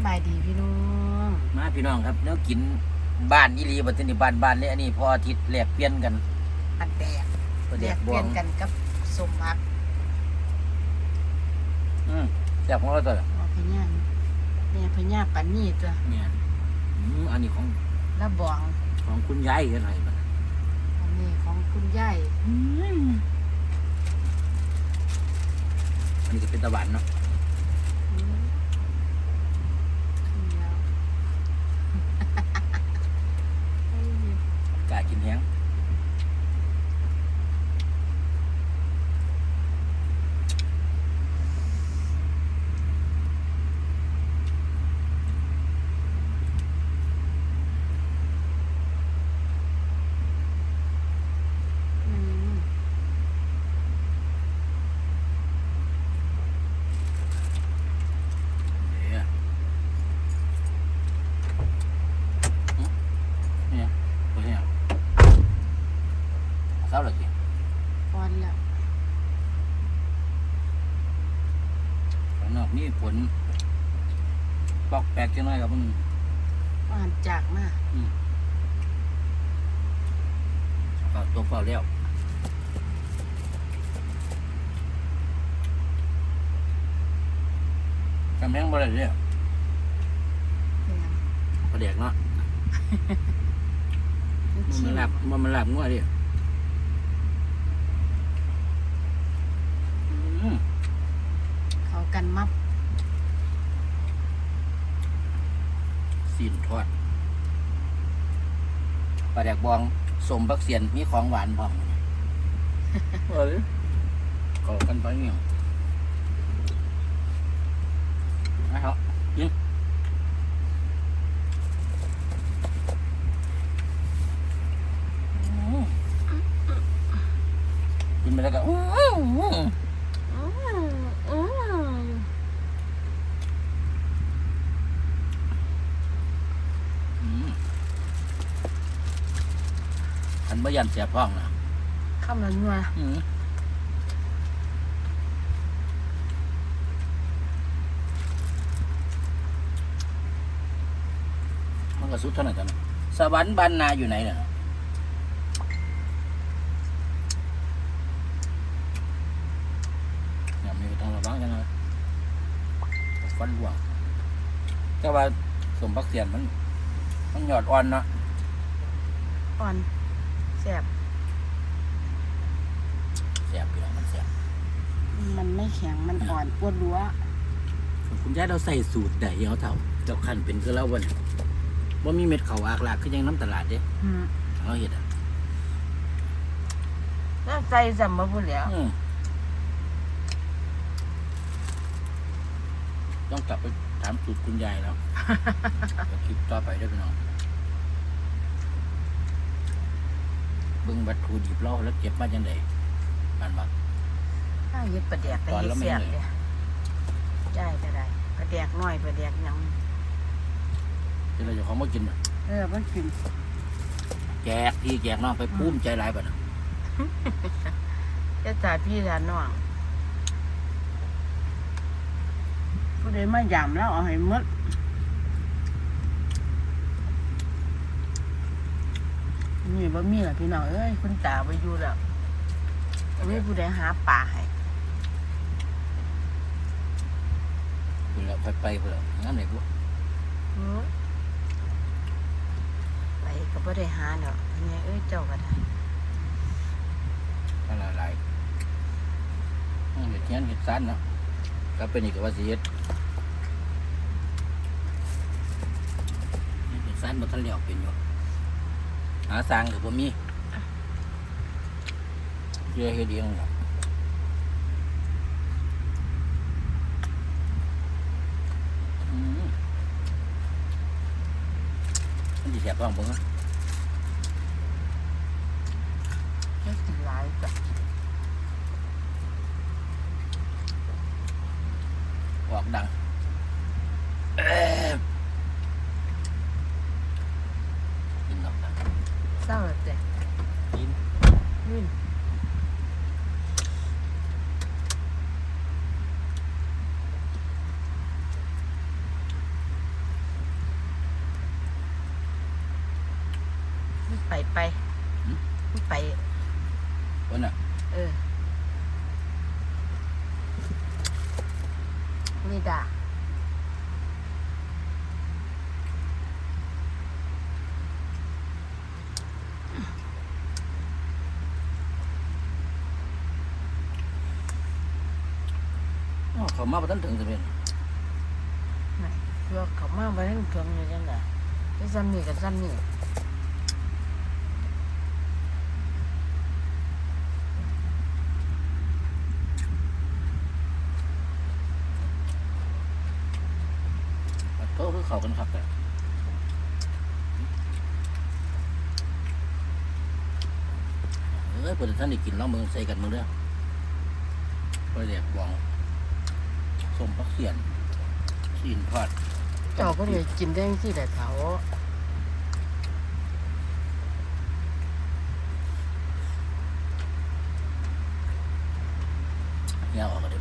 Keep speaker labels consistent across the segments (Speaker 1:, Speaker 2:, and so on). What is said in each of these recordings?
Speaker 1: ำบายดีพี่น้อง
Speaker 2: มาพี่น้องครับแล้วกินบ้านอีหลีบัดนี้บ้านบ้านเลยอันนี้พออาทิตย์แลกเปลี่ยนกัน
Speaker 1: ปันแดก
Speaker 2: ประ
Speaker 1: แล
Speaker 2: เดี๋ย
Speaker 1: ก
Speaker 2: บ
Speaker 1: เป
Speaker 2: ว
Speaker 1: ลี่ย
Speaker 2: ง
Speaker 1: นกันกับสมพัก
Speaker 2: อืมแซ่บของเราตัวละ
Speaker 1: อ๋อพญาแม่พญาปันนี่ตัว
Speaker 2: เนี่ยอืมอันนี้ของ
Speaker 1: ละบอง
Speaker 2: ของคุณยายกันหน่อยบัด
Speaker 1: อันนี้ของคุณยาย
Speaker 2: อืมอันนี้ก็เป็นตะวันเนาะ
Speaker 1: อืมนี่แล้วเอ้ย
Speaker 2: กล้ากินแห้ง
Speaker 1: อืม
Speaker 2: เนี่ยอืมเนี่ยตัวเนี่ย เศร้าเลยจี
Speaker 1: พอนแล้ว
Speaker 2: ข้างนอกนี่ฝนปอกแปลกจังหน่อยครับมัน
Speaker 1: อ่านจากมา
Speaker 2: เปล่าตัวเปล่าแล้วกำแพงบ่ได้เลย
Speaker 1: เป็นหยัง
Speaker 2: ประเด็กเนาะ
Speaker 1: มัน
Speaker 2: มัน
Speaker 1: ชิ
Speaker 2: มันหลับมันมันหลับงัวดิอืม
Speaker 1: เขากันมับ
Speaker 2: สีนทอดปลาแดกบองสมบักเสียนมีของหวานพร้อมเอ้ยขอกันไปเนี่ยนะครับยิงอืมกินไปแล้วก็อื้อหือ
Speaker 1: อืมอืม
Speaker 2: อืม ขันบ่ยันเสียบท้องนะ
Speaker 1: คำละนัว
Speaker 2: อืมมันก็สุดเท่านั้นจ้ะนะสวรรค์บานนาอยู่ไหนน่ะอย่ามีต้องระวังจังเลยฟันหลวงแต่ว่าสมบักเสียนมัน มันหยอดอ่อนเนาะ
Speaker 1: อ่อน แซ่บ
Speaker 2: เสียบพี่น้องมันเสียบ
Speaker 1: มันไม่แข็งมันอ่อนปวดรั้ว
Speaker 2: คุณยายเราใส่สูตรใดเอาเท่าเจ้าขันเป็นคือเราบ่เนี่ยว่ามีเม็ดเขาวอากลากคือยังน้ำตลาดเด้
Speaker 1: อืม
Speaker 2: เอาเห็ดอะ
Speaker 1: แล้วใส่สัมมาพูดแล้ว
Speaker 2: อืมต้องกลับไปถามสูตรคุณยายแล้วเดี๋ยวคลิปต่อไปเด้วยพี่น้อง เบิ่งวัตถุดิบเราแล้วเก็บมาจังไดมันบ่
Speaker 1: ถ้าเย็ดประแดกไป
Speaker 2: ตอน
Speaker 1: เย็
Speaker 2: แล้
Speaker 1: ด
Speaker 2: วไม่
Speaker 1: เสียบ
Speaker 2: เหนื่
Speaker 1: เล
Speaker 2: อย
Speaker 1: ยได้ก็ได้ประแดกน้อยประแดกหยัง
Speaker 2: เดี๋ยวเราจะของมากินบ่
Speaker 1: เออมันกิน
Speaker 2: แจกพี่แจกน้องไปภูมิใจหลายบ่นะ
Speaker 1: จะจ่ายพี่จ่ายน้องผู้ใดมาหยามแล้วเอาให้หมด นี่บ่มีหรอพี่น้องเอ้ยคุณตาไปอยู่แล้วไม่ผู้ใดหาป่าให้
Speaker 2: คุณแล้วไปไปเพื่องั้นไหนบ่
Speaker 1: หือไปก็บ่ได้หาเนาะเนี่ยเอ้ยเจ้าก็ได้
Speaker 2: นั่นหลายๆอืมเห็ดเทียนเห็ดซันเนาะก็เป็นอีกว่าสิเฮ็ดเห็ดซันบ่ทันแล้วเป็นอยู่ หาสร้างก็บ่มีเจอเฮ็ดเองครับอืมมันสิแซ่บบ้างบ่ฮะ
Speaker 1: ไม่กินหลายจ้ะ
Speaker 2: ออกดัง
Speaker 1: 싸
Speaker 2: 울 때.
Speaker 1: 민. 민. 빨리 빨 리. 응? 빨 리. 뭐
Speaker 2: 냐? 응. 미 다.
Speaker 1: เออนี่ด่า
Speaker 2: อ้าวเขามาบ่ทันถึงสิเป็น
Speaker 1: เพื่อเขามาไว้ให้เครื่องอยู่จังไงที่ซ้ำนี่กับซ้ำนี่
Speaker 2: โตคือเขากันครับแต่เอ้ยเปิดท่านได้กินแล้วมึงใส่กันมึงเด้อไปเรียกบอง สมพักเสียนสีนทอด
Speaker 1: เจ้าก็เลยกินได้ที่แต่เถา
Speaker 2: เงี้ยออกก็ได้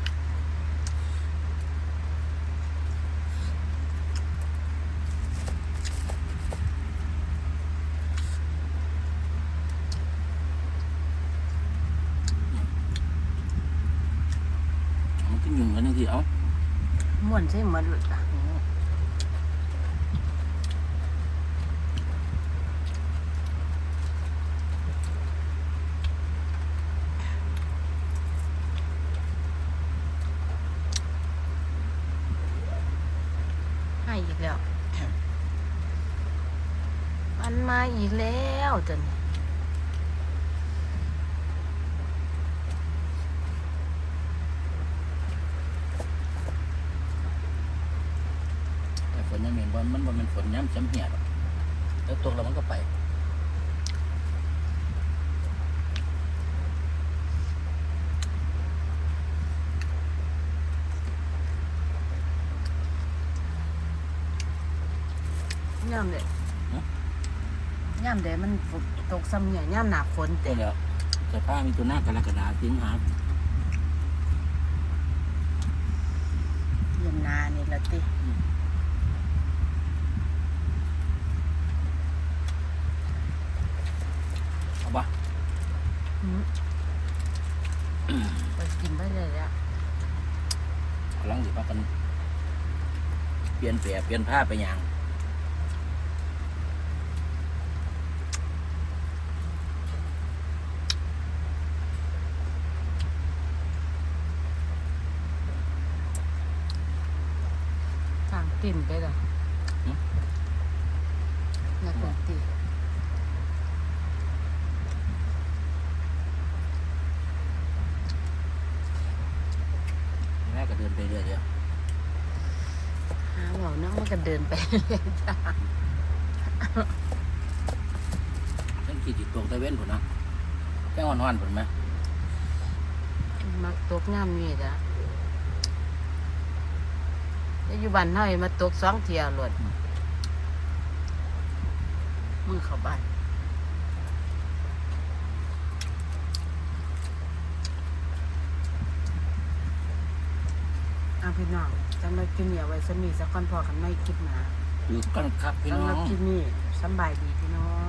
Speaker 2: มันขึ้นยุงกันนี่ทีเอ้า
Speaker 1: ม่วนใช่หมันหลุดอะให้อีกแล้ว มันมาอีกแล้วจน
Speaker 2: แต่ฝนยังเห็นว่ามันบ่แมันฝนย้ำจ้ำเหี่ยหรอกแล้วตกแล้วมันก็ไป
Speaker 1: ย่ำเลย
Speaker 2: ฮะ
Speaker 1: ย่ำเดมันฝนตกซ้ำเนี่ยย่ำหนาฝน
Speaker 2: ก็
Speaker 1: เต็ม
Speaker 2: แล้วสภาพมีตัวหน้ากรกฎาสิงหา
Speaker 1: เย็นนานี่ละติ
Speaker 2: เอาปะ
Speaker 1: หืม ไปกินไปเลยแล้ว
Speaker 2: กำลังสิพากัน เปลี่ยนแปลเปลี่ยนผ้าไปอย่าง
Speaker 1: ทางติ่นไปเลยนักดนตรี
Speaker 2: แม่ก็เดินไปเรื่อยเดียว
Speaker 1: หาเหล่านั่งมัน ก็เดินไปเลยจ้า
Speaker 2: ฉันขี่ติดตกตะเว้นผุนนะแค่วันวันผุนไหม
Speaker 1: มักตกย่ำนี่จ้ะแล้วอยู่บ้านเฮาเห็นมาตกสองเที่ยวหลดมือเข้าบ้าน พี่น้องจำไว้กินเหนียวไว้สมีสักคนพอกันไม่คิดหนา
Speaker 2: อยู่กันครับพี่
Speaker 1: สำห
Speaker 2: น้
Speaker 1: รั
Speaker 2: อบง
Speaker 1: คลิปนี้สำบายดีพี่น้อง